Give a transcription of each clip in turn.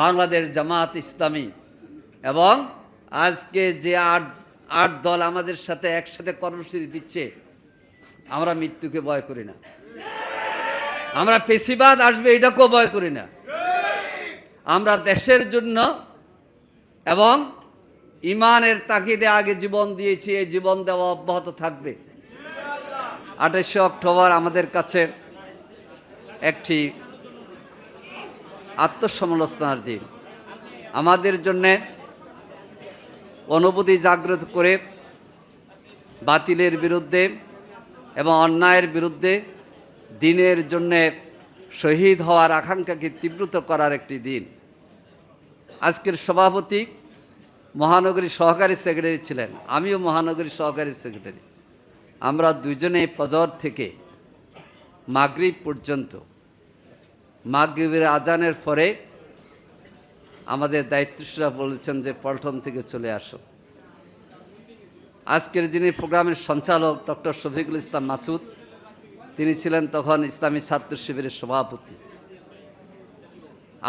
বাংলাদেশ জামাত ইসলামী। এবং আজকে যে আট আট দল আমাদের সাথে একসাথে কর্মসূচি দিচ্ছে, আমরা মৃত্যুকে ভয় করি না। আমরা পেশিবাদ আসবে, এটাকেও ভয় করি না। আমরা দেশের জন্য এবং ইমানের তাকিদে আগে জীবন দিয়েছি, এই জীবন দেওয়া অব্যাহত থাকবে। আঠাশে অক্টোবর আমাদের কাছে একটি আত্মসমালোচনার দিন। আমাদের জন্যে অনুভূতি জাগ্রত করে বাতিলের বিরুদ্ধে এবং অন্যায়ের বিরুদ্ধে দিনের জন্যে শহীদ হওয়ার আকাঙ্ক্ষাকে তীব্রত করার একটি দিন। আজকের সভাপতি মহানগরী সহকারী সেক্রেটারি ছিলেন। আমিও মহানগরী সহকারী সেক্রেটারি। আমরা দুজনে ফজর থেকে মাগরিব পর্যন্ত মাগরিবের আজানের পরে আমাদের দায়িত্বশীরা বলেছেন যে পল্টন থেকে চলে আসো। আজকের যিনি প্রোগ্রামের সঞ্চালক ডক্টর শফিকুল ইসলাম মাসুদ, তিনি ছিলেন তখন ইসলামী ছাত্র শিবিরের সভাপতি।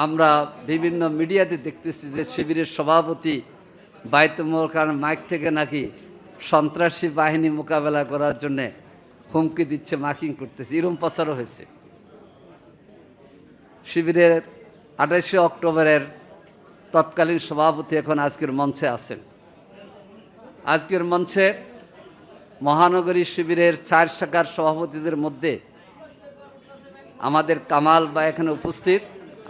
আমরা বিভিন্ন মিডিয়াতে দেখতেছি যে শিবিরের সভাপতি বাইতুমোর কারণ মাইক থেকে নাকি সন্ত্রাসী বাহিনী মোকাবেলা করার জন্যে হুমকি দিচ্ছে, মার্কিং করতেছে। এরম প্রচারও হয়েছে। শিবিরের আঠাশে অক্টোবরের তৎকালীন সভাপতি এখন আজকের মঞ্চে আছেন। আজকের মঞ্চে মহানগরী শিবিরের চার শাখার সভাপতিদের মধ্যে আমাদের কামাল বা এখানে উপস্থিত।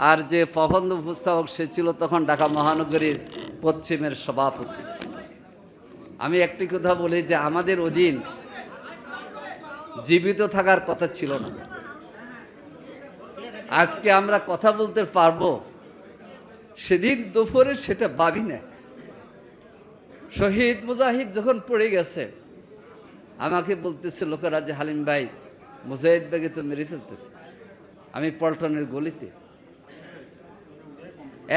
আর যে প্রবন্ধ উপস্থাপক সে ছিল তখন ঢাকা মহানগরীর পশ্চিমের সভাপতি। আমি একটি কথা বলি যে আমাদের অধীন জীবিত থাকার কথা ছিল না। আজকে আমরা কথা বলতে পারব। সেদিন দুপুরে সেটা ভাবি না শহীদ মুজাহিদ যখন পড়ে গেছে, আমাকে বলতেছে, লোকেরা যে হালিম ভাই, মুজাহিদ ব্যাগে তো মেরে ফেলতেছে। আমি পল্টনের গলিতে।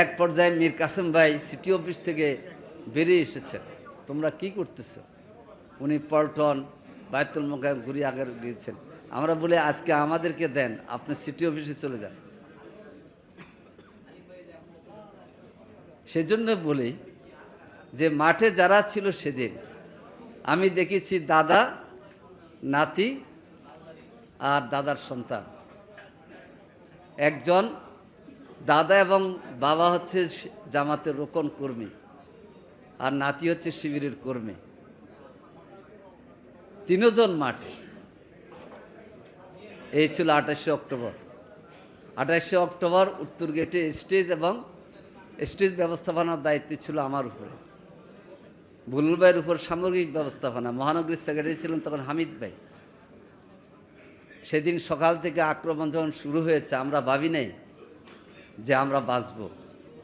এক পর্যায়ে মীর কাসেম ভাই সিটি অফিস থেকে বেরিয়ে এসেছেন তোমরা কি করতেছ? উনি পল্টন, বায়তুল মোকাম ঘুরিয়ে আগে গিয়েছেন। আমরা বলি, আজকে আমাদেরকে দেন, আপনি সিটি অফিসে চলে যান। সেজন্য বলি যে, মাঠে যারা ছিল সেদিন, আমি দেখেছি দাদা, নাতি আর দাদার সন্তান। একজন দাদা এবং বাবা হচ্ছে জামাতের রোকন কর্মী আর নাতি হচ্ছে শিবিরের কর্মী। তিনজন মাঠে। এই ছিল আঠাশে অক্টোবর। আঠাশে অক্টোবর উত্তর গেটে স্টেজ এবং স্টেজ ব্যবস্থাপনার দায়িত্ব ছিল আমার উপরে। বুলুল ভাইয়ের উপর সামগ্রিক ব্যবস্থাপনা। মহানগরী সেক্রেটারি ছিলেন তখন হামিদ ভাই। সেদিন সকাল থেকে আক্রমণ যখন শুরু হয়েছে, আমরা ভাবি নাই যে আমরা বাঁচব।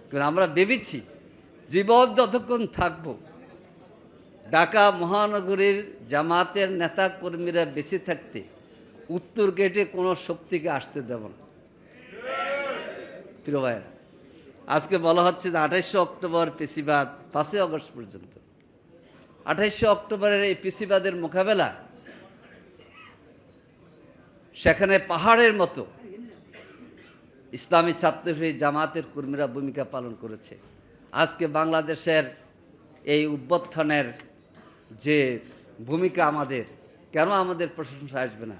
কিন্তু আমরা ভেবেছি জীবন যতক্ষণ থাকব, ঢাকা মহানগরীর জামাতের নেতা কর্মীরা বেঁচে থাকতে উত্তর গেটে কোনো শক্তিকে আসতে দেব না। প্রিয় ভাইয়েরা, আজকে বলা হচ্ছে যে আঠাইশে অক্টোবর পেশিবাদ পাঁচই আগস্ট পর্যন্ত। আঠাইশে অক্টোবরের এই পেশিবাদের মোকাবেলা সেখানে পাহাড়ের মতো ইসলামী ছাত্রী জামাতের কর্মীরা ভূমিকা পালন করেছে। আজকে বাংলাদেশের এই উদ্বোধনের যে ভূমিকা আমাদের, কেন আমাদের প্রশংসা আসবে না?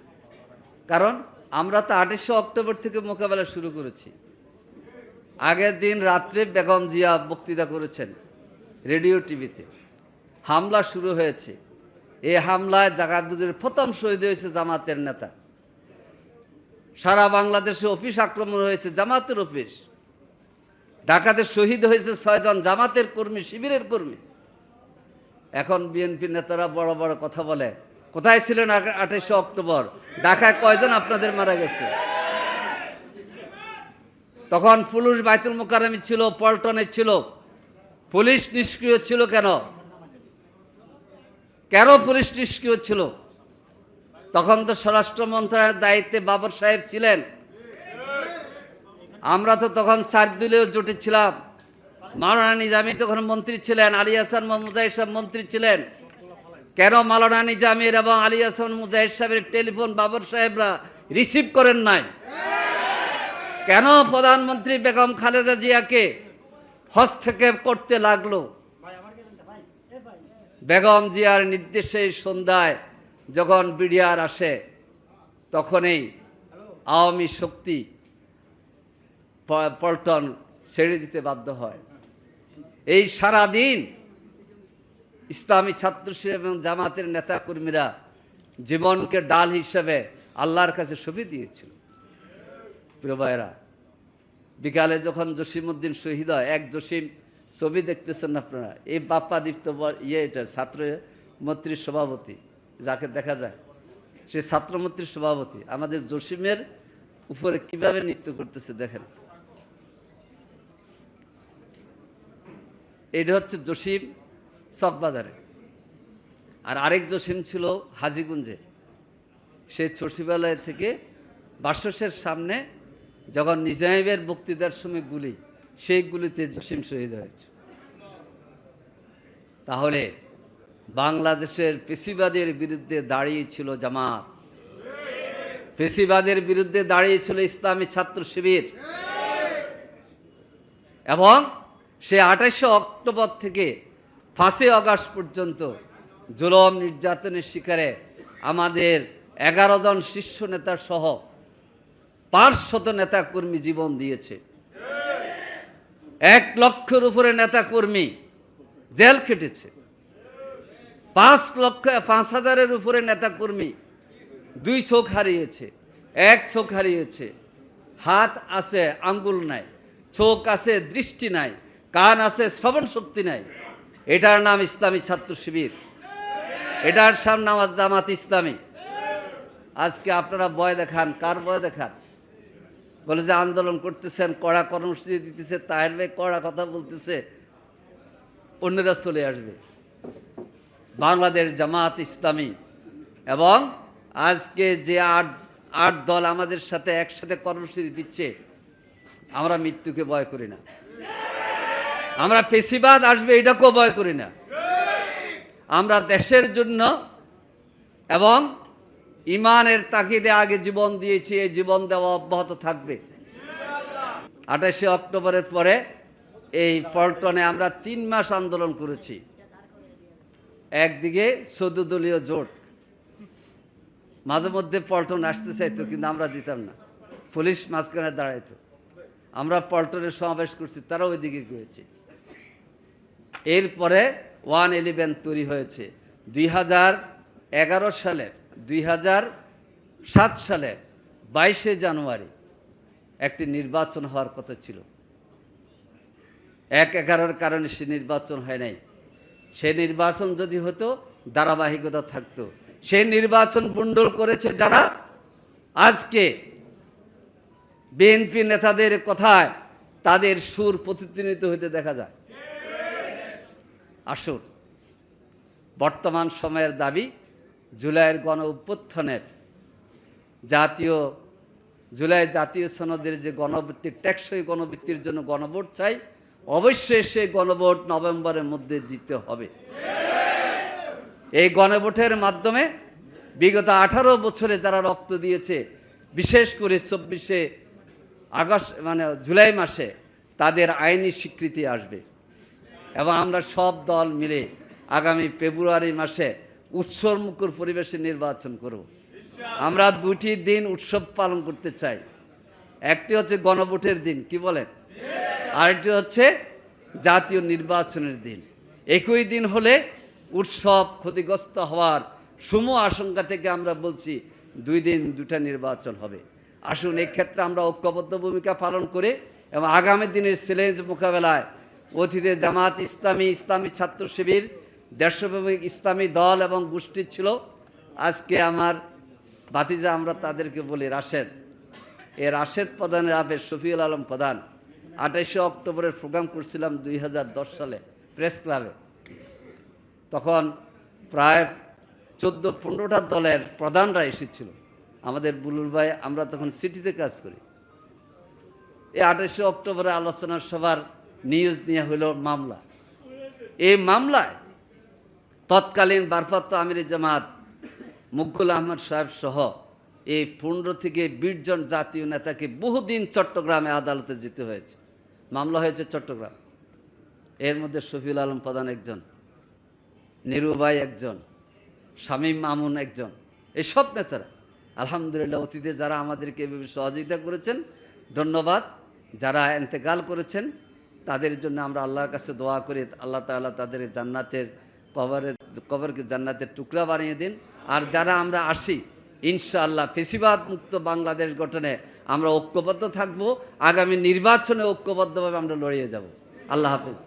কারণ আমরা তো আঠাশে অক্টোবর থেকে মোকাবেলা শুরু করেছি। আগের দিন রাত্রে বেগম জিয়া বক্তৃতা করেছেন রেডিও টিভিতে। হামলা শুরু হয়েছে। এ হামলায় জাগাতবুজের প্রথম শহীদ হয়েছে জামাতের নেতা। সারা বাংলাদেশে অফিস আক্রমণ হয়েছে জামাতের অফিস। ঢাকাতে শহীদ হয়েছে ছয়জন জামাতের কর্মী, শিবিরের কর্মী। এখন বিএনপি নেতারা বড় বড় কথা বলে কোথায় ছিলেন আঠাশে অক্টোবর? ঢাকায় কয়জন আপনাদের মারা গেছে? তখন পুলিশ বাইতুল মোকারমি ছিল, পল্টনে ছিল। পুলিশ নিষ্ক্রিয় ছিল কেন? কেন পুলিশ নিষ্ক্রিয় ছিল? তখন তো স্বরাষ্ট্র মন্ত্রণালয়ের দায়িত্বে বাবর সাহেব ছিলেন। আমরা তো তখন সারদুলেও জোটে ছিলাম। মাওলানা নিজামী তখন মন্ত্রী ছিলেন, আলী হাসান মুজাহিদ সাহেব মন্ত্রী ছিলেন। কেন মাওলানা নিজামীর এবং আলী হাসান মুজাহিদ সাহেবের টেলিফোন বাবর সাহেবরা রিসিভ করেন নাই? কেন প্রধানমন্ত্রী বেগম খালেদা জিয়াকে হস্তক্ষেপ করতে লাগল? বেগম জিয়ার নির্দেশে সন্ধ্যায় যখন বিডিআর আসে, তখনই আওয়ামী শক্তি পল্টন ছেড়ে দিতে বাধ্য হয়। এই সারা দিন ইসলামী ছাত্র এবং জামাতের নেতাকর্মীরা জীবনকে ডাল হিসেবে আল্লাহর কাছে সঁপে দিয়েছিল। প্রিয় ভাইয়েরা, বিকালে যখন জসিমউদ্দিন শহীদ হয়, এক জসিম ছবি দেখতেছেন আপনারা। এই বাপ্পা দীপ্ত ইয়ে এটা, ছাত্র মন্ত্রীর সভাপতি, যাকে দেখা যায়, সে ছাত্রমন্ত্রীর সভাপতি। আমাদের জসিমের উপরে কীভাবে নৃত্য করতেছে দেখেন। এটা হচ্ছে জসিম চকবাজারে আর আরেক জসিম ছিল হাজিগুঞ্জে। সে সচিবালয় থেকে বাসসের সামনে যখন নিজামের বক্তৃতার সময় গুলি, সেই গুলিতে জসিম শহীদ হয়েছে। তাহলে বাংলাদেশের পেশিবাদের বিরুদ্ধে দাঁড়িয়েছিল জামাত। পেশিবাদের বিরুদ্ধে দাঁড়িয়েছিল ইসলামী ছাত্র শিবির। এবং সে আঠাশে অক্টোবর থেকে পাঁচই আগস্ট পর্যন্ত জুলম নির্যাতনের শিকারে আমাদের এগারো জন শীর্ষ নেতা সহ পাঁচশত নেতা কর্মী জীবন দিয়েছে। এক লক্ষের উপরে নেতা কর্মী জেল কেটেছে পাঁচ লক্ষ, পাঁচ হাজারের উপরে নেতা কর্মী দুই চোখ হারিয়েছে, এক চোখ হারিয়েছে। হাত আছে, আঙ্গুল নাই, চোখ আছে, দৃষ্টি নাই, কান আছে শ্রবণ শক্তি নাই। এটার নাম ইসলামী ছাত্র শিবির। এটার সাম নাম জামাত ইসলামী। আজকে আপনারা ভয় দেখান, কার ভয় দেখান? বলে যে আন্দোলন করতেছেন, কড়া কর্মসূচি দিতেছে, তাহের ভাই কড়া কথা বলতেছে, অন্যরা চলে আসবে। বাংলাদেশ জামাত ইসলামী এবং আজকে যে আট আট দল আমাদের সাথে একসাথে কর্মসূচি দিচ্ছে, আমরা মৃত্যুকে ভয় করি না। আমরা পেশিবাদ আসবে, এটাকেও ভয় করি না। আমরা দেশের জন্য এবং ইমানের তাকিদে আগে জীবন দিয়েছি, এই জীবন দেওয়া অব্যাহত থাকবে। আঠাশে অক্টোবরের পরে এই পল্টনে আমরা তিন মাস আন্দোলন করেছি। একদিকে চোদ্দ দলীয় জোট। মাঝে মধ্যে পল্টন আসতে চাইতো, কিন্তু আমরা দিতাম না। পুলিশ মাঝখানে দাঁড়াইতো। আমরা পল্টনের সমাবেশ করছি তারা ওইদিকে গিয়েছে। এরপরে ওয়ান ইলেভেন তৈরি হয়েছে। দুই হাজার এগারো সালের, দুই হাজার সাত সালের বাইশে জানুয়ারি একটি নির্বাচন হওয়ার কথা ছিল। এক এগারোর কারণে সে নির্বাচন হয় নাই। সে নির্বাচন যদি হতো, ধারাবাহিকতা থাকতো। সেই নির্বাচন মণ্ডল করেছে যারা আজকে বিএনপি নেতাদের কথায় তাদের সুর প্রতিধ্বনিত হইতে দেখা যায়। আসুন। বর্তমান সময়ের দাবি জুলাইয়ের গণ অভ্যুত্থানের। জাতীয়, জুলাই জাতীয় সনদের যে গণবৃত্তির টেকসই গণবৃত্তির জন্য গণভোট চাই, অবশ্যই সেই গণভোট নভেম্বরের মধ্যে দিতে হবে। এই গণভোটের মাধ্যমে বিগত আঠারো বছরে যারা রক্ত দিয়েছে, বিশেষ করে চব্বিশে আগস্ট মানে জুলাই মাসে, তাদের আইনি স্বীকৃতি আসবে। এবং আমরা সব দল মিলে আগামী ফেব্রুয়ারি মাসে উৎসবমুখর পরিবেশে নির্বাচন করব। আমরা দুটি দিন উৎসব পালন করতে চাই। একটি হচ্ছে গণভোটের দিন, কি বলেন? আরেকটি হচ্ছে জাতীয় নির্বাচনের দিন। একই দিন হলে উৎসব ক্ষতিগ্রস্ত হওয়ার সুম আশঙ্কা থেকে আমরা বলছি দুই দিন দুটা নির্বাচন হবে। আসুন এক্ষেত্রে আমরা ঐক্যবদ্ধ ভূমিকা পালন করে এবং আগামী দিনের চ্যালেঞ্জ মোকাবেলায় অতীতে জামাত ইসলামী ইসলামী ছাত্র শিবির দেশব্যাপী ইসলামী দল এবং গোষ্ঠী ছিল। আজকে আমার বাতিজা আমরা তাদেরকে বলি রাশেদ। এ রাশেদ প্রধানের আবেশ শফিউল আলম প্রধান। আঠাইশে অক্টোবরের প্রোগ্রাম করছিলাম দুই হাজার দশ সালে, প্রেস ক্লাবে। তখন প্রায় চোদ্দ পনেরোটা দলের প্রধানরা এসেছিল। আমাদের বুলুর ভাই, আমরা তখন সিটিতে কাজ করি। এই আঠাশে অক্টোবরে আলোচনা সভার নিউজ নিয়ে হলো মামলা। এই মামলায় তৎকালীন ভারপ্রাপ্ত আমির জামাত মুকুল আহমদ সাহেব সহ এই পনেরো থেকে বিশ জন জাতীয় নেতাকে বহুদিন চট্টগ্রামে আদালতে যেতে হয়েছে। মামলা হয়েছে চট্টগ্রাম। এর মধ্যে শফিউল আলম প্রধান একজন নিরুবাই একজন, শামীম মামুন একজন এই সব নেতারা। আলহামদুলিল্লাহ, অতীতে যারা আমাদেরকে এভাবে সহযোগিতা করেছেন, ধন্যবাদ। যারা এন্তেকাল করেছেন তাদের জন্য আমরা আল্লাহর কাছে দোয়া করি, আল্লাহ তাল্লাহ তাদের জান্নাতের কবরের, কবরকে জান্নাতের টুকরা বানিয়ে দিন। আর যারা আমরা আসি, ইনশাআল্লাহ ফেসিবাদ মুক্ত বাংলাদেশ গঠনে আমরা ঐক্যবদ্ধ থাকব, আগামী নির্বাচনে ঐক্যবদ্ধভাবে আমরা লড়িয়ে যাব। আল্লাহ হাফিজ।